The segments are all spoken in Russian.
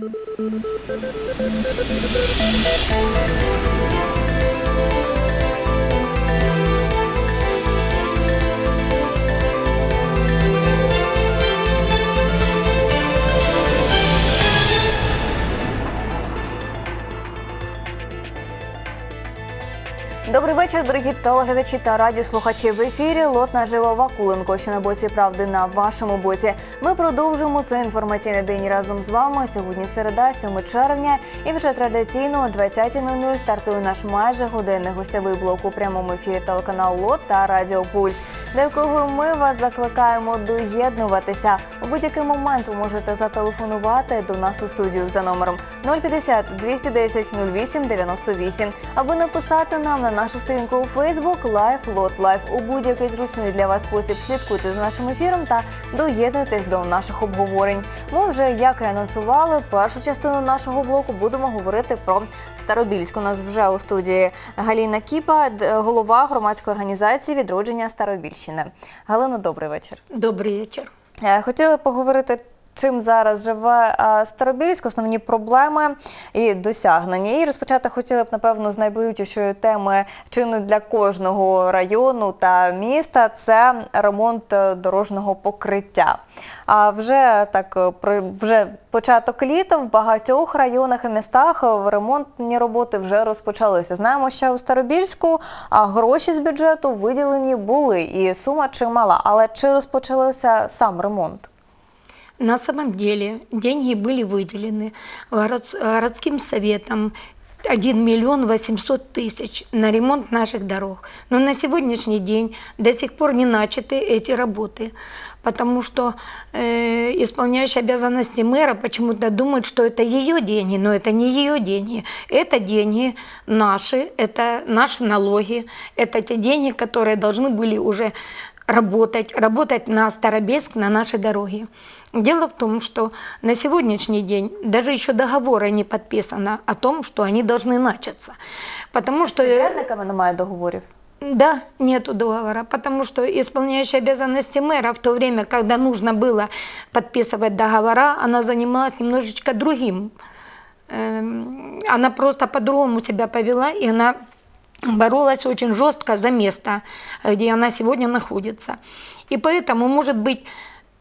Добрий вечір, дорогі телеглядачі та радіослухачі. В ефірі Лотна Жива Вакуленко, що на боці правди на вашому боці. Ми продовжуємо цей інформаційний день разом з вами. Сьогодні середа, 7 червня, і вже традиційно о 20.00 стартує наш майже годинний гостєвий блок у прямому ефірі телеканал Лот та Радіо Пульс. До якого ми вас закликаємо доєднуватися. У будь-який момент ви можете зателефонувати до нас у студію за номером 050 210 08 98 або написати нам на нашу сторінку у Facebook Live Lot Live. У будь-який зручний для вас спосіб слідкуйте за нашим ефіром та доєднуйтесь до наших обговорень. Ми вже, як і анонсували, першу частину нашого блоку будемо говорити про Старобільськ. У нас вже у студії Галіна Кіпа, голова громадської організації відродження Старобільщини. Галино, добрий вечір. Добрый вечер. Е, Хотіли поговорити, чим зараз живе Старобільськ, основні проблеми і досягнення. І розпочати хотіли б, напевно, з найболючішої теми чи не для кожного району та міста це ремонт е, дорожнього покриття. А вже так е, вже початок літа в багатьох районах і містах е, ремонтні роботи вже розпочалися. Знаємо, що у Старобільську гроші з бюджету виділені були, і сума чимала. Але чи розпочався сам ремонт? На самом деле деньги были выделены город- городским советом 1 миллион 800 тысяч на ремонт наших дорог. Но на сегодняшний день до сих пор не начаты эти работы, потому что э, исполняющая обязанности мэра почему-то думает, что это ее деньги, но это не ее деньги. Это деньги наши, это наши налоги, это те деньги, которые должны были уже работать, работать на Старобельск, на нашей дороге. Дело в том, что на сегодняшний день даже еще договора не подписано о том, что они должны начаться. Потому З что... э, підрядниками немає договорів. Да, нету договора, потому что исполняющая обязанности мэра в то время, когда нужно было подписывать договора, она занималась немножечко другим. Эм, Она просто по-другому себя повела, и она боролась очень жестко за место, где она сегодня находится. И поэтому, может быть,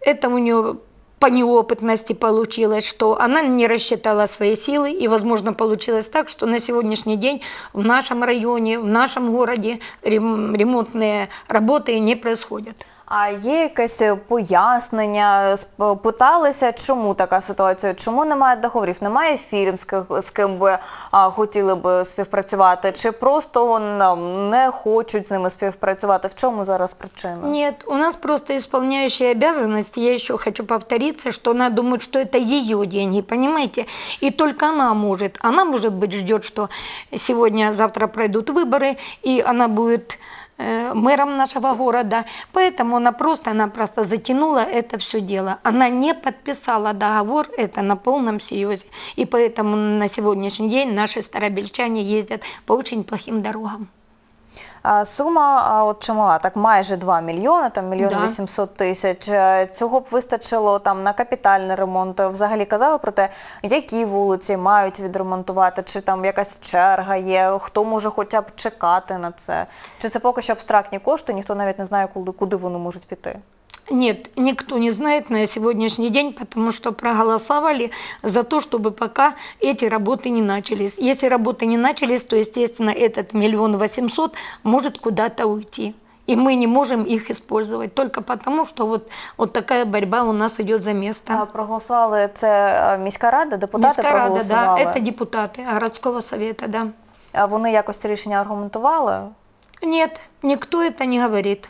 это у нее по неопытности получилось, что она не рассчитала свои силы, и, возможно, получилось так, что на сегодняшний день в нашем районе, в нашем городе рем- ремонтные работы не происходят. А є якесь пояснення? Сп- Питалися, чому така ситуація? Чому немає договорів? Немає фірм, з ки- з ким би а, хотіли б співпрацювати? Чи просто нам не хочуть з ними співпрацювати? В чому зараз причина? Нет, у нас просто исполняющая обязанности, я еще хочу повториться, что она думает, что это ее деньги, понимаете? И только она может, она, может быть, ждет, что сегодня, завтра пройдут выборы, и она будет э, мэром нашего города, поэтому она просто-напросто затянула это все дело. Она не подписала договор, это на полном серьезе, и поэтому на сегодняшний день наши старобельчане ездят по очень плохим дорогам. А, Сума а, от чимала, так майже 2 мільйони, там мільйон Да. 800 тисяч. Е, Цього б вистачило там на капітальний ремонт. Взагалі казали про те, які вулиці мають відремонтувати, чи там якась черга є, хто може хоча б чекати на це. Чи це поки що абстрактні кошти, ніхто навіть не знає, куди, куди вони можуть піти. Нет, никто не знает на сегодняшний день, потому что проголосовали за то, чтобы пока эти работы не начались. Если работы не начались, то, естественно, этот миллион восемьсот может куда-то уйти. И мы не можем их использовать только потому, что вот, вот такая борьба у нас идет за А, место. Проголосували це е, міська рада, депутати Міська рада, да, проголосували. это депутаты городского совета, да. А вони якось це рішення аргументували. Нет, никто это не говорит.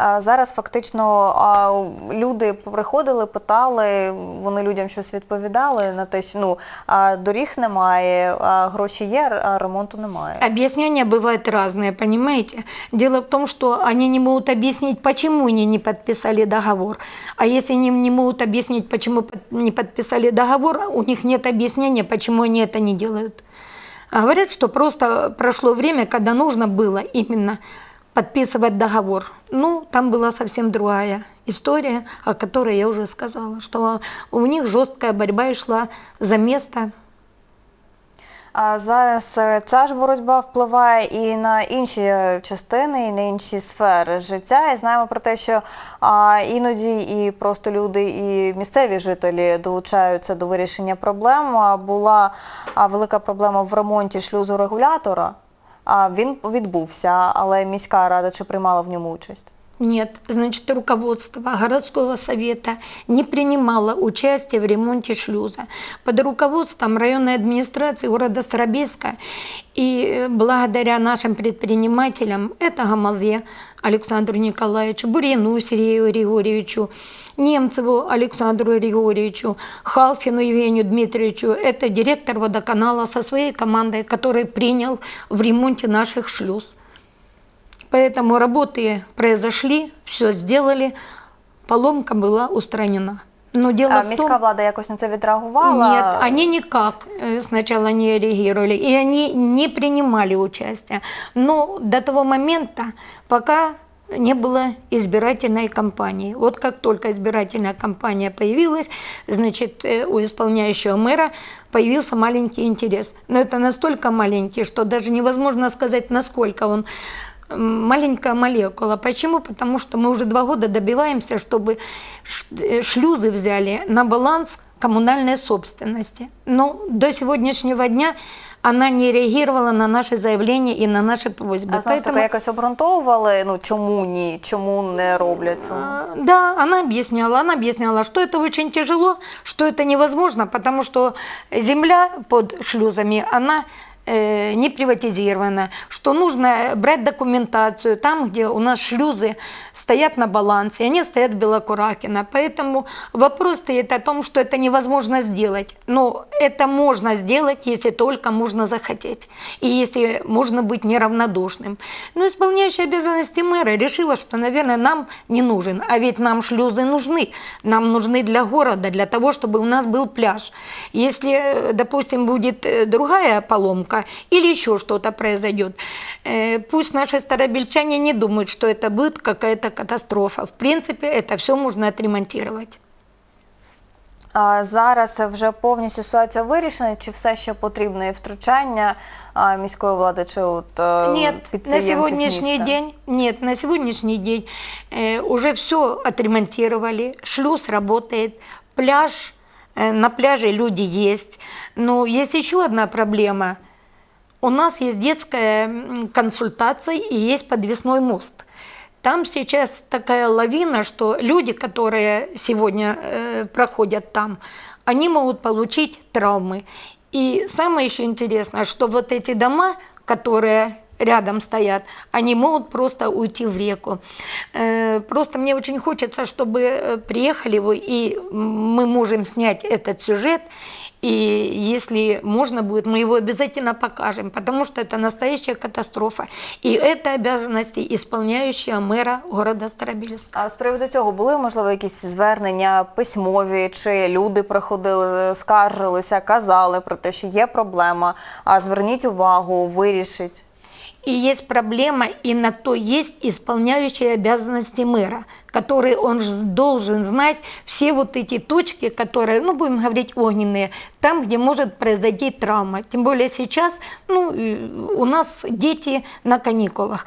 А зараз фактично а, люди приходили, питали, вони людям щось відповідали на те, що ну а доріг немає, а гроші є, а ремонту немає. Объяснения бывают разные, понимаете? Дело в том, что они не могут объяснить, почему они не подписали договор. А если они не могут объяснить, почему под- не подписали договор, у них нет объяснения, почему они это не делают. А Говорят, что просто прошло время, когда нужно было именно подписывать договор. Ну, там была совсем другая история, о которой я уже сказала, что у них жесткая борьба шла за место А зараз е, ця ж боротьба впливає і на інші частини, і на інші сфери життя. І знаємо про те, що а, іноді і просто люди, і місцеві жителі долучаються до вирішення проблем. Була велика проблема в ремонті шлюзу регулятора. А він відбувся, але міська рада чи приймала в ньому участь? Нет, значит, руководство городского совета не принимало участия в ремонте шлюза. Под руководством районной администрации города Старобельска и э, благодаря нашим предпринимателям, это Гамазе Александру Николаевичу, Бурину Сергею Григорьевичу, Немцеву Александру Григорьевичу, Халфину Евгению Дмитриевичу, это директор водоканала со своей командой, который принял в ремонте наших шлюз. Поэтому работы произошли, все сделали, поломка была устранена. Но дело А в міська том, влада якось на це відреагувала? нет, они никак сначала не реагировали, и они не принимали участие. Но до того момента, пока не было избирательной кампании. Вот как только избирательная кампания появилась, значит, у исполняющего мэра появился маленький интерес. Но это настолько маленький, что даже невозможно сказать, насколько он маленькая молекула. Почему? Потому что мы уже два года добиваемся, чтобы э, шлюзы взяли на баланс коммунальной собственности. Но до сегодняшнего дня она не реагировала на наши заявления и на наши просьбы. А ж таки, якось обґрунтовували, ну чому ні, чому не роблять? А, Да, она объясняла, она объясняла, что это очень тяжело, что это невозможно, потому что земля под шлюзами, она не приватизирована, что нужно брать документацию там, где у нас шлюзы стоят на балансе, они стоят в Белокуракино. Поэтому вопрос стоит о том, что это невозможно сделать. Но это можно сделать, если только можно захотеть. И если можно быть неравнодушным. Но исполняющая обязанности мэра решила, что, наверное, нам не нужен. А ведь нам шлюзы нужны. Нам нужны для города, для того, чтобы у нас был пляж. Если, э, допустим, будет э, другая поломка или еще что-то произойдет, э, пусть наши старобельчане не думают, что это будет какая-то катастрофа. В принципе, это все можно отремонтировать. А зараз вже повністю ситуація вирішена, чи все ще потрібне втручання а, міської влади, чи от е, Нет, на підприємців сегодняшний міста? день, нет, на сегодняшний день э, уже все отремонтировали, шлюз работает, пляж, э, на пляже люди есть. Но есть еще одна проблема. у нас есть детская консультация и есть подвесной мост. Там сейчас такая лавина, что люди, которые сегодня э, проходят там, они могут получить травмы. И самое еще интересное, что вот эти дома, которые рядом стоят, они могут просто уйти в реку. Э, Просто мне очень хочется, чтобы э, приехали вы, и мы можем снять этот сюжет, и если можно будет, мы его обязательно покажем, потому что это настоящая катастрофа. И это обязанности исполняющего мэра города Старобельска. А з приводу цього були можливо якісь звернення письмові, чи люди приходили, скаржилися, казали про те, що є проблема. А зверніть увагу, вирішить. И есть проблема, и на то есть исполняющие обязанности мэра, который он ж должен знать все вот эти точки, которые, ну, будем говорить, огненные, там, где может произойти травма. Тем более сейчас, ну, э, у нас дети на каникулах.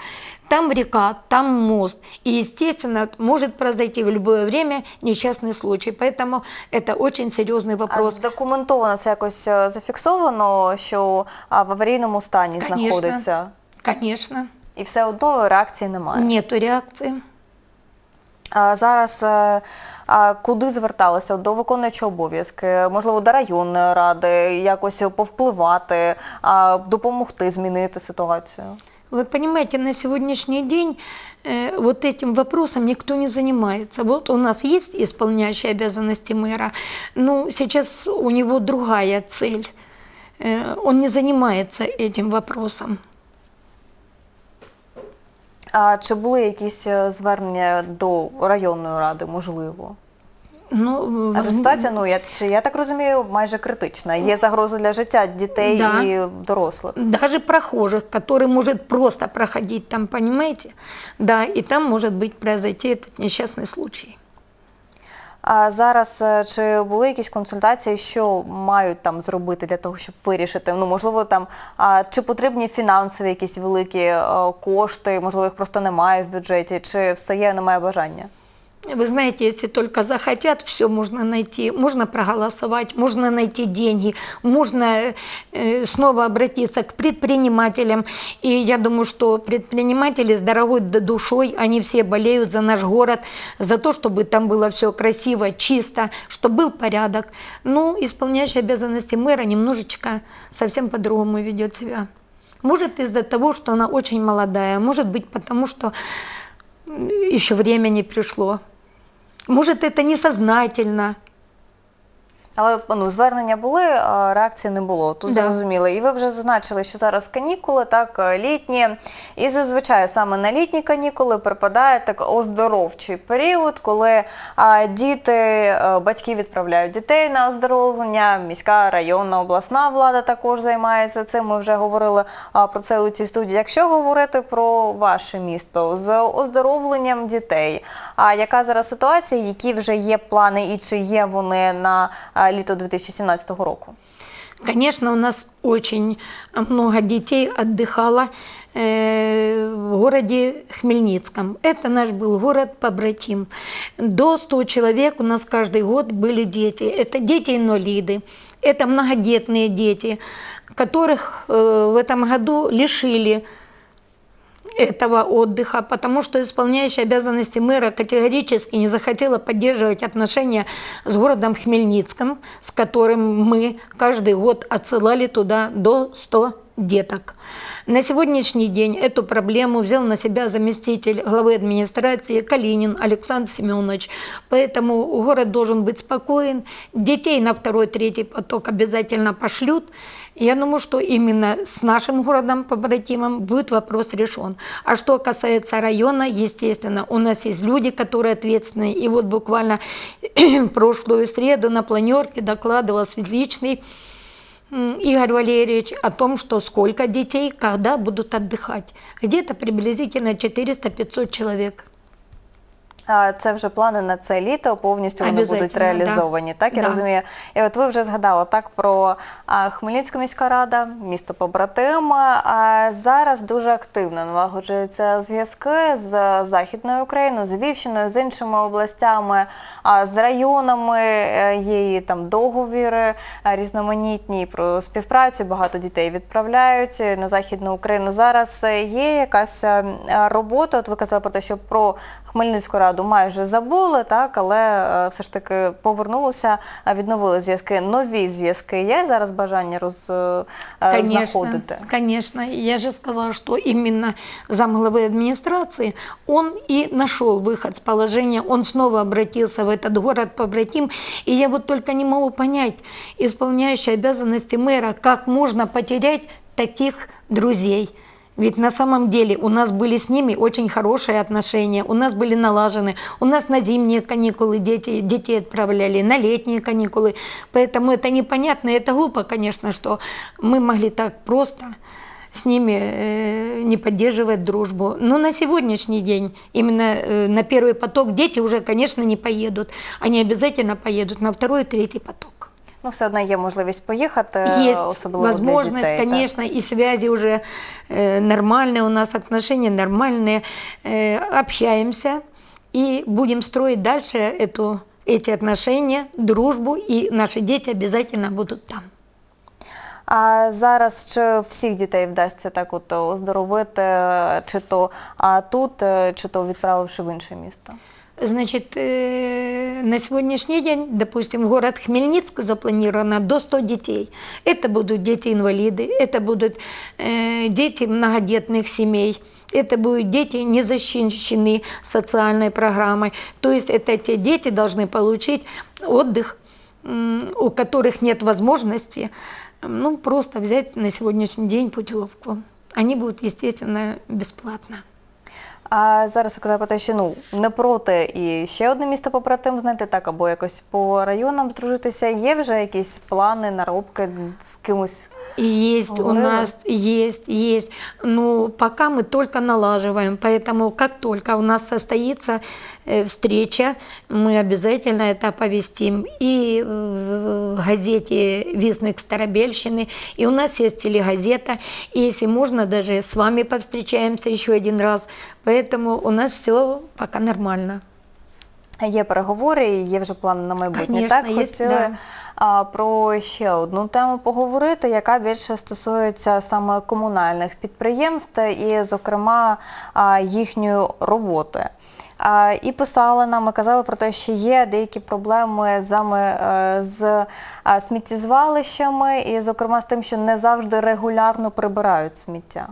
Там река, там мост. И, естественно, может произойти в любое время несчастный случай. Поэтому это очень серьезный А вопрос. документовано це якось е, зафіксовано, що а, в аварійному стані Конечно. знаходиться. Конечно, І все одно реакції немає. нету реакции. А зараз е, а, куди зверталися? До виконуючого обов'язки, можливо, до районної ради, якось повпливати, а, допомогти змінити ситуацію. Вы понимаете, на сегодняшний день э, вот этим вопросом никто не занимается. Вот у нас есть исполняющий обязанности мэра, но сейчас у него другая цель. Э, он не занимается этим вопросом. А чи були якісь е, звернення до районної ради, можливо? Ну, Адже возм- ситуація, ну я чи я так розумію, майже критична. Є загроза для життя дітей Да. і дорослих. даже прохожих, который может просто проходить там, понимаете? Да, и там может быть произойти этот несчастный случай. А зараз е, чи були якісь консультації, що мають там зробити для того, щоб вирішити? Ну можливо, там а, чи потрібні фінансові якісь великі е, кошти, можливо, їх просто немає в бюджеті, чи все є, немає бажання? Вы знаете, если только захотят, все можно найти. Можно проголосовать, можно найти деньги, можно э, снова обратиться к предпринимателям. И я думаю, что предприниматели с дорогой душой, они все болеют за наш город, за то, чтобы там было все красиво, чисто, чтобы был порядок. Ну, исполняющий обязанности мэра немножечко совсем по-другому ведет себя. Может из-за того, что она очень молодая, может быть потому, что еще время не пришло. Может, это несознательно. Але ну, звернення були, а реакції не було. Тут Да. зрозуміло. І ви вже зазначили, що зараз канікули, так, е, літні. І зазвичай саме на літні канікули припадає так оздоровчий період, коли а, діти, е, батьки відправляють дітей на оздоровлення. Міська районна обласна влада також займається цим. Ми вже говорили а, про це у цій студії. Якщо говорити про ваше місто з оздоровленням дітей, а яка зараз ситуація, які вже є плани і чи є вони на а, літо 2017 року? Конечно, у нас очень много детей отдыхало э, в городе Хмельницком. Это наш был город побратим. До 100 человек у нас каждый год были дети. Это дети-инвалиды, это многодетные дети, которых э, в этом году лишили этого отдыха, потому что исполняющая обязанности мэра категорически не захотела поддерживать отношения с городом Хмельницком, с которым мы каждый год отсылали туда до 100 деток. На сегодняшний день эту проблему взял на себя заместитель главы администрации Калинин Александр Семенович. Поэтому город должен быть спокоен. Детей на второй, третий поток обязательно пошлют. Я думаю, что именно с нашим городом побратимом будет вопрос решен. А что касается района, естественно, у нас есть люди, которые ответственные. И вот буквально прошлую среду на планерке докладывал Светличный Игорь Валерьевич о том, что сколько детей, когда будут отдыхать. Где-то приблизительно 400-500 человек. А, Це вже плани на це літо, повністю вони будуть Обязательно, да. реалізовані. Так я Да. розумію. І от ви вже згадали так про Хмельницьку міська рада, місто побратим. А зараз дуже активно налагоджуються зв'язки з Західною Україною, з Львівщиною, з іншими областями, з районами е, є і там договіри е, різноманітні про співпрацю. Багато дітей відправляють е, на Західну Україну. Зараз є якась робота. От ви казали про те, що про Хмельницьку раду майже забули, так, але е, все ж таки повернулося, е, відновили зв'язки. Нові зв'язки є зараз бажання роз, е, е, знаходити. конечно. Я же сказала, что именно замглавы администрации, он и нашел выход с положения, он снова обратился в этот город побратим. И я вот только не могу понять, исполняющий обязанности мэра, как можно потерять таких друзей. Ведь на самом деле у нас были с ними очень хорошие отношения, у нас были налажены, у нас на зимние каникулы дети, детей отправляли, на летние каникулы. Поэтому это непонятно, это глупо, конечно, что мы могли так просто с ними э, не поддерживать дружбу. Но на сегодняшний день, именно э, на первый поток, дети уже, конечно, не поедут. Они обязательно поедут на второй и третий поток. Ну, все одно є можливість поїхати, Есть особливо для возможность, дітей. так. конечно, и связи уже э, нормальные, у нас отношения нормальные, э, общаемся и будем строить дальше эту, эти отношения, дружбу, и наши дети обязательно будут там. А зараз чи всіх дітей вдасться так от оздоровити, е, чи то а тут, е, чи то відправивши в інше місто? Значит, э, на сегодняшний день, допустим, город Хмельницк запланировано до 100 детей. Это будут дети-инвалиды, это будут э, дети многодетных семей, это будут дети, не защищены социальной программой. То есть это те дети должны получить отдых, у которых нет возможности ну, просто взять на сегодняшний день путевку. Они будут, естественно, бесплатно. А зараз ви казали про те, що ну не проти і ще одне місто побратим знайти так, або якось по районам здружитися. Є вже якісь плани, наробки з кимось. И Есть у Говорила? нас, есть, есть. Но пока мы только налаживаем, поэтому как только у нас состоится э, встреча, мы обязательно это оповестим и в газете «Вестник Старобельщины», и у нас есть телегазета, и если можно, даже с вами повстречаемся еще один раз. Поэтому у нас все пока нормально. Є переговори, і є вже плани на майбутнє. Конечно, так є, хотіли да. а, про ще одну тему поговорити, яка більше стосується саме комунальних підприємств і, зокрема, а, їхньої роботи. І писали нам, і казали про те, що є деякі проблеми е, з сміттєзвалищами, і, зокрема, з тим, що не завжди регулярно прибирають сміття.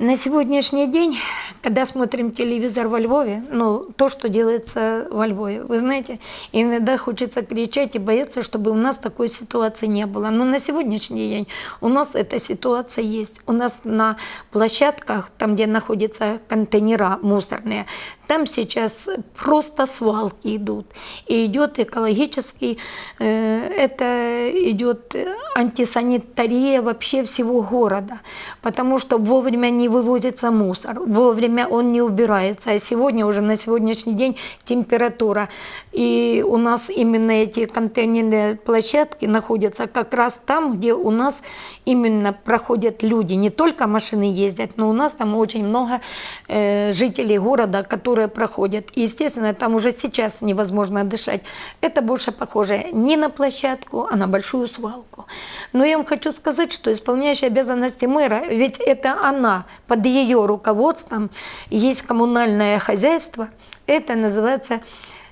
На сегодняшний день, когда смотрим телевизор во Львове, ну, то, что делается во Львове, вы знаете, иногда хочется кричать и бояться, чтобы у нас такой ситуации не было. Но на сегодняшний день у нас эта ситуация есть. У нас на площадках, там, где находятся контейнера мусорные, там сейчас просто свалки идут. И идет экологический, э, это идет антисанитария вообще всего города. Потому что вовремя не вывозится мусор, вовремя он не убирается. А сегодня уже на сегодняшний день температура. И у нас именно эти контейнерные площадки находятся как раз там, где у нас именно проходят люди. Не только машины ездят, но у нас там очень много э, жителей города, которые проходят. И, естественно, там уже сейчас невозможно дышать. Это больше похоже не на площадку, а на большую свалку. Но я вам хочу сказать, что исполняющая обязанности мэра, ведь это она, под ее руководством есть коммунальное хозяйство, это называется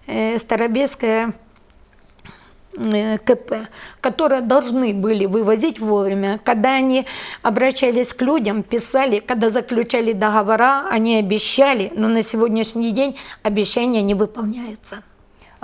э, Старобельское э, КП, которые должны были вывозить вовремя. Когда они обращались к людям, писали, когда заключали договора, они обещали, но на сегодняшний день обещания не выполняются.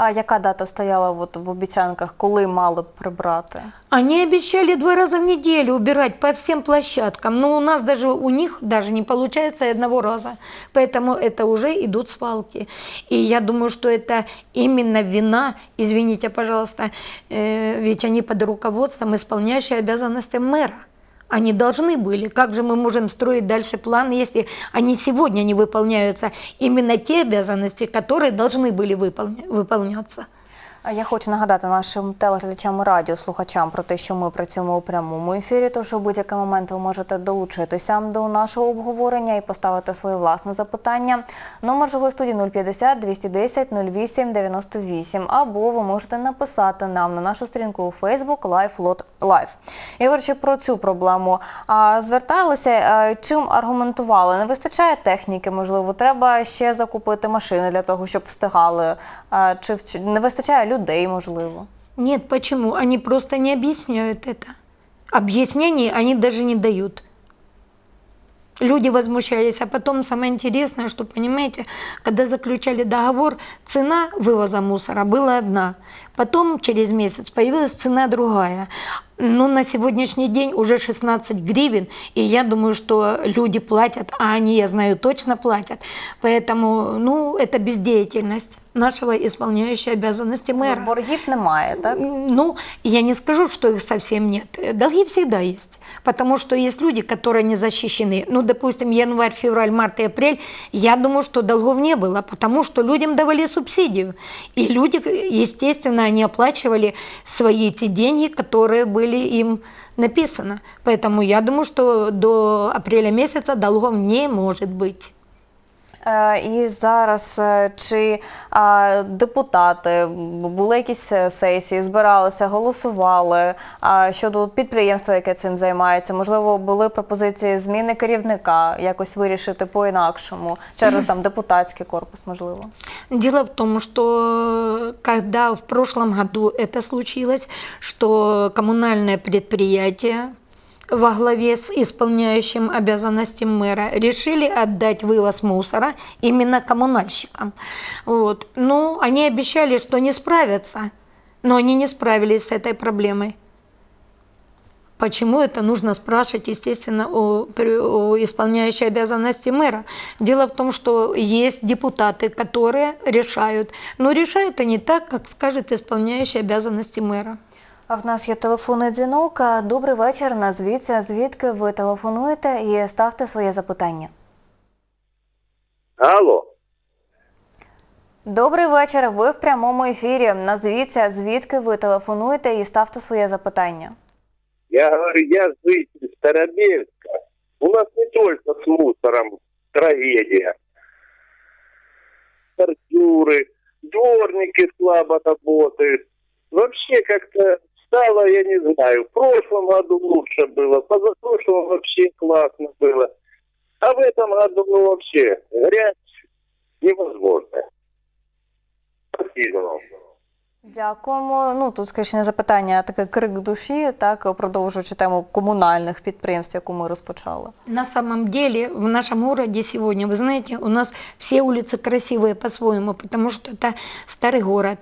А яка дата стояла от в обіцянках, коли мали б прибрати? Они обещали два раза в неделю убирать по всем площадкам, но у нас даже у них даже не получается одного раза. Поэтому это уже идут свалки. И я думаю, что это именно вина, извините, пожалуйста, э, ведь они под руководством исполняющей обязанности мэра. Они должны были. Как же мы можем строить дальше план, если они сегодня не выполняются именно те обязанности, которые должны были выполня- выполняться? Я хочу нагадати нашим телеглядачам і радіослухачам про те, що ми працюємо у прямому ефірі, тож у будь-який момент ви можете долучитися до нашого обговорення і поставити своє власне запитання. Номер живої студії 050 210 08 98 або ви можете написати нам на нашу сторінку у Facebook Live Lot. І говорячи про цю проблему, зверталися, чим аргументували? Не вистачає техніки, можливо, треба ще закупити машини для того, щоб встигали, чи не вистачає людей, можливо. Нет, почему? Они просто не объясняют это. Объяснений они даже не дают. Люди возмущались, а потом самое интересное, что, понимаете, когда заключали договор, цена вывоза мусора была одна. Потом через месяц появилась цена другая. Но на сегодняшний день уже 16 гривен, и я думаю, что люди платят, а они, я знаю, точно платят. Поэтому, ну, это бездеятельность нашего исполняющего обязанности мэра. Боргів немає, так? Ну, я не скажу, что их совсем нет. Долги всегда есть. Потому что есть люди, которые не защищены. Ну, допустим, январь, февраль, март и апрель, я думаю, что долгов не было, потому что людям давали субсидию. И люди, естественно, они оплачивали свои эти деньги, которые были им написаны. Поэтому я думаю, что до апреля месяца долгов не может быть. Е, І зараз е, чи депутати були якісь е, сесії, збиралися, голосували щодо підприємства, яке цим займається? Можливо, були пропозиції зміни керівника, якось вирішити по-інакшому через там депутатський корпус, можливо. Дело в том, что когда в прошлом году это случилось, что коммунальное предприятие во главе с исполняющим обязанности мэра решили отдать вывоз мусора именно коммунальщикам. Вот. Ну, они обещали, что не справятся, но они не справились с этой проблемой. Почему это нужно спрашивать, естественно, у, у исполняющей обязанности мэра. Дело в том, что есть депутаты, которые решают, но решают они так, как скажет исполняющий обязанности мэра. А в нас є телефонний дзвінок. Добрий вечір. Назвіться, звідки ви телефонуєте і ставте своє запитання. Алло, Добрий вечір. Ви в прямому ефірі. Назвіться, звідки ви телефонуєте і ставте своє запитання. я говорю, я житель Старобельска. У нас не только с мусором трагедия. Бордюры, дворники слабо работают. Вообще как-то стало, я не знаю, в прошлом году лучше было, позапрошлом вообще классно было. А в этом году ну, вообще грязь невозможная. Спасибо вам. Дякуємо. Ну тут скоріше не запитання, а таке крик душі, так продовжуючи тему комунальних підприємств, яку ми розпочали. На самом деле в нашем городе сегодня, вы знаете, у нас все улицы красивые по-своему, потому что это старый город.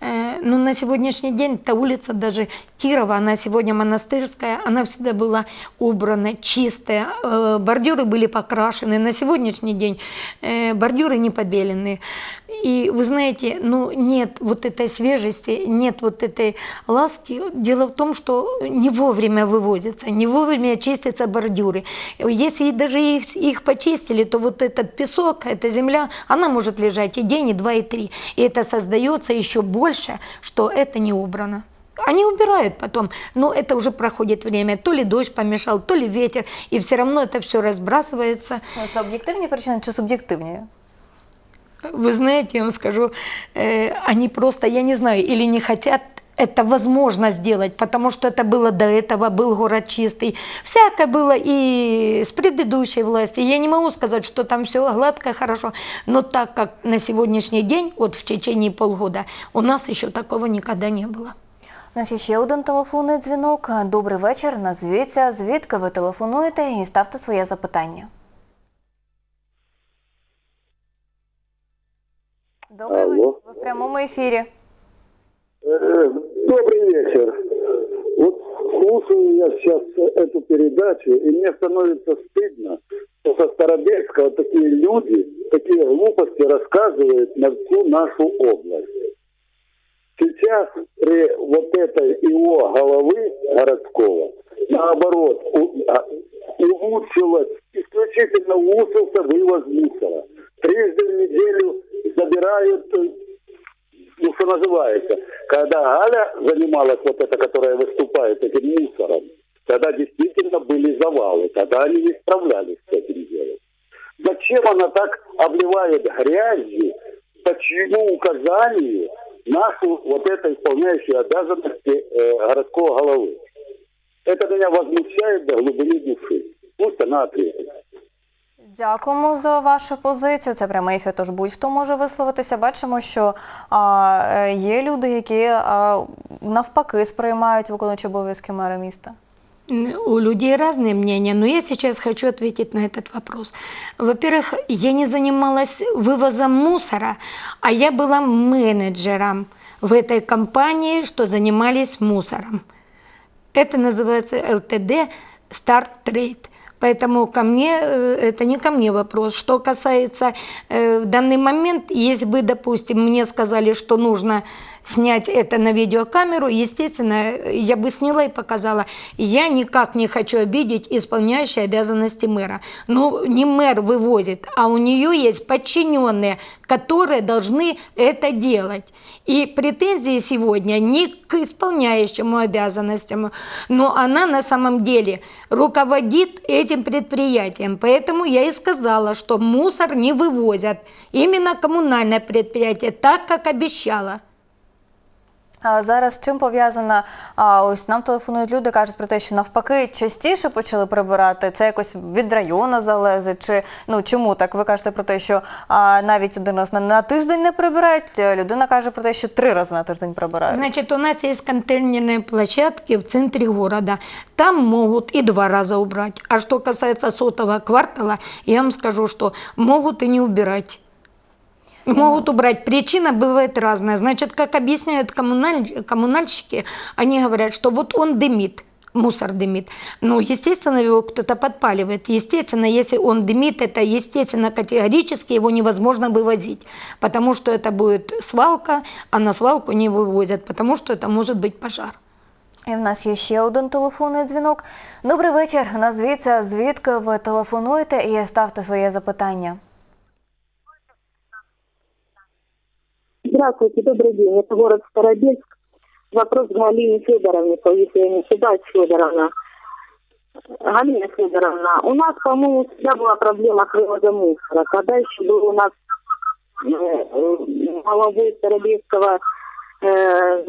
Э, Но на сегодняшний день та улица даже Кирова, она сегодня монастырская, она всегда была убрана, чистая, э, бордюры были покрашены. На сегодняшний день э, бордюры не побелены. И вы знаете, ну нет вот этой свежести, нет вот этой ласки. Дело в том, что не вовремя вывозятся, не вовремя чистятся бордюры. Если даже их, их почистили, то вот этот песок, эта земля, она может лежать и день, и два, и три. И это создается еще больше, что это не убрано. Они убирают потом, но это уже проходит время. То ли дождь помешал, то ли ветер, и все равно это все разбрасывается. Ну, це об'єктивні причини чи суб'єктивні? Вы знаете, я вам скажу, э, они просто, я не знаю, или не хотят это возможно сделать, потому что это было до этого, был город чистый. Всякое было и с предыдущей власти. Я не могу сказать, что там все гладко, хорошо, но так как на сегодняшний день, вот в течение полгода, у нас еще такого никогда не было. У нас є ще один телефонний дзвінок. Добрий вечір. Назвіться, звідки ви телефонуєте і ставте своє запитання. Добрий Алло. вечір. Ви в прямому ефірі. Э, Добрый вечер. Вот слушаю я сейчас эту передачу, и мне становится стыдно, что со Старобельска вот такие люди, такие глупости рассказывают на всю нашу область. Сейчас при вот этой его головы городского, наоборот, у- а, улучшилось, исключительно улучшился вывоз мусора. Трижды в неделю забирают э, ну, что называется, когда Галя занималась, вот эта, которая выступает этим мусором, тогда действительно были завалы, тогда они не справлялись с этим делом. Зачем она так обливает грязью, по чьему указанию нашу вот это исполняющую обязанности э, городского головы? Это меня возмущает до глубины души. Пусть она ответит. Дякуємо за вашу позицію. Це прямий ефір, тож будь-хто може висловитися. Бачимо, що а, е, є люди, які а, навпаки сприймають виконуючі обов'язки мера міста. М, У людей разные мнения, но я сейчас хочу ответить на этот вопрос. Во-первых, я не занималась вывозом мусора, а я была менеджером в этой компании, что занимались мусором. Это называется ЛТД Start Trade. Поэтому ко мне, э, это не ко мне вопрос. Что касается э, в данный момент, если бы, допустим, мне сказали, что нужно снять это на видеокамеру, естественно, я бы сняла и показала. Я никак не хочу обидеть исполняющей обязанности мэра. Но не мэр вывозит, а у нее есть подчиненные, которые должны это делать. И претензии сегодня не к исполняющему обязанностям, но она на самом деле руководит этим предприятием. Поэтому я и сказала, что мусор не вывозят. Именно коммунальное предприятие, так как обещала. Зараз чим пов'язана? Ось нам телефонують люди, кажуть про те, що навпаки частіше почали прибирати. Це якось від району залежить. Чи ну чому так? Ви кажете про те, що навіть один раз на, тиждень не прибирають. Людина каже про те, що три рази на тиждень прибирають. Значит, у нас есть контейнерные площадки в центре города. Там могут и два раза убрать. А что касается сотого квартала, я вам скажу, что могут и не убирать. Могут убрать. Причина бывает разная. Значит, как объясняют коммуналь- коммунальщики, они говорят, что вот он дымит. мусор дымит. Ну, естественно, его кто-то подпаливает. Естественно, если он дымит, это, естественно, категорически его невозможно вывозить, потому что это будет свалка, а на свалку не вывозят, потому что это может быть пожар. І в нас є ще один телефонний дзвінок. Добрий вечір. Назвіться, звідки ви телефонуєте і ставте своє запитання. Здравствуйте, добрый день. Это город Старобельск. Вопрос к Галине Федоровне, если я не ошибаюсь, Федоровна. Галина Федоровна, у нас, по-моему, всегда была проблема с вывозом мусора. Когда еще был у нас э, э, Старобельского, э,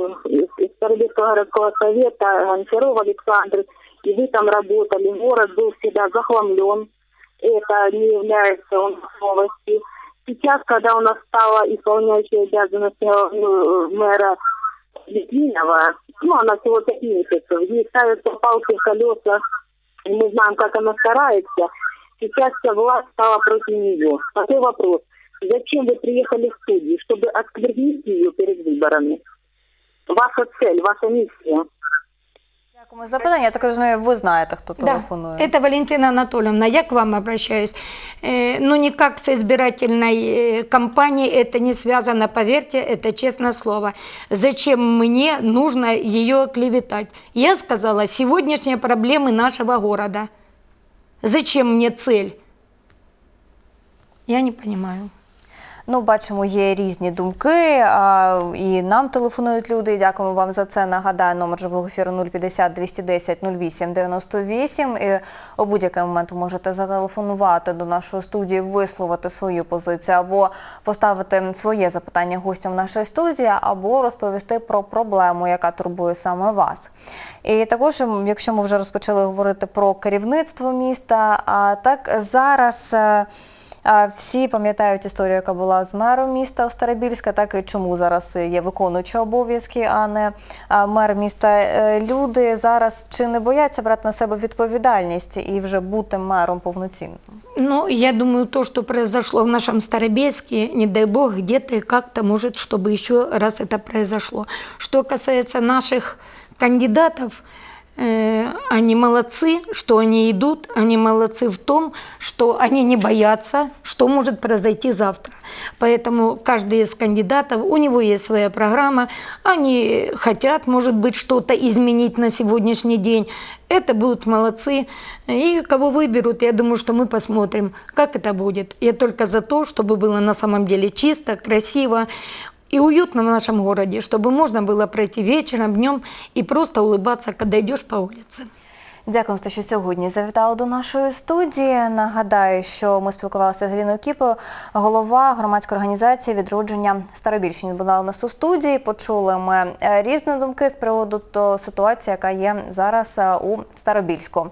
Старобельского городского совета Гончаров Александр, и вы там работали, город был всегда захламлен. Это не является нас новостью. Сейчас, когда у нас стала исполняющая обязанности э, мэра Литвинова, ну, она всего пять месяцев, ей ставятся палки в колеса, и мы знаем, как она старается. Сейчас вся власть стала против нее. Такой вопрос. Зачем вы приехали в студию? Чтобы осквернить ее перед выборами? Ваша цель, ваша миссия. Дякуємо за запитання. Я так розумію, ви знаєте, хто телефонує. Это Валентина Анатольевна, я к вам обращаюсь. Э, Ну, никак с избирательной э, кампанией это не связано, поверьте, это честное слово. Зачем мне нужно ее клеветать? Я сказала, сегодняшние проблемы нашего города. Зачем мне цель? Я не понимаю. Ну, бачимо, є різні думки, а, і нам телефонують люди. Дякуємо вам за це. Нагадаю, номер живого ефіру 050 210 08 98. І у будь-який момент можете зателефонувати до нашої студії, висловити свою позицію або поставити своє запитання гостям нашої студії, або розповісти про проблему, яка турбує саме вас. І також, якщо ми вже розпочали говорити про керівництво міста, а так зараз. е, а, Всі пам'ятають історію, яка була з мером міста Старобільська, так і чому зараз є виконуючий обов'язки, а не а, мер міста. Е, Люди зараз чи не бояться брати на себе відповідальність і вже бути мером повноцінним? Ну, я думаю, то, что произошло в нашем Старобельске, не дай бог, где-то и как-то может, чтобы еще раз это произошло. Что касается наших кандидатов, э, они молодцы, что они идут, они молодцы в том, что они не боятся, что может произойти завтра. Поэтому каждый из кандидатов, у него есть своя программа, они хотят, может быть, что-то изменить на сегодняшний день. Это будут молодцы. И кого выберут, я думаю, что мы посмотрим, как это будет. Я только за то, чтобы было на самом деле чисто, красиво и уютно в нашем городе, чтобы можно было пройти вечером, днем и просто улыбаться, когда идешь по улице. Дякую, за те, що сьогодні завітали до нашої студії. Нагадаю, що ми спілкувалися з Галіною Кіпою, голова громадської організації відродження Старобільщини. Була у нас у студії. Почули ми е, різні думки з приводу до ситуації, яка є зараз е, у Старобільську.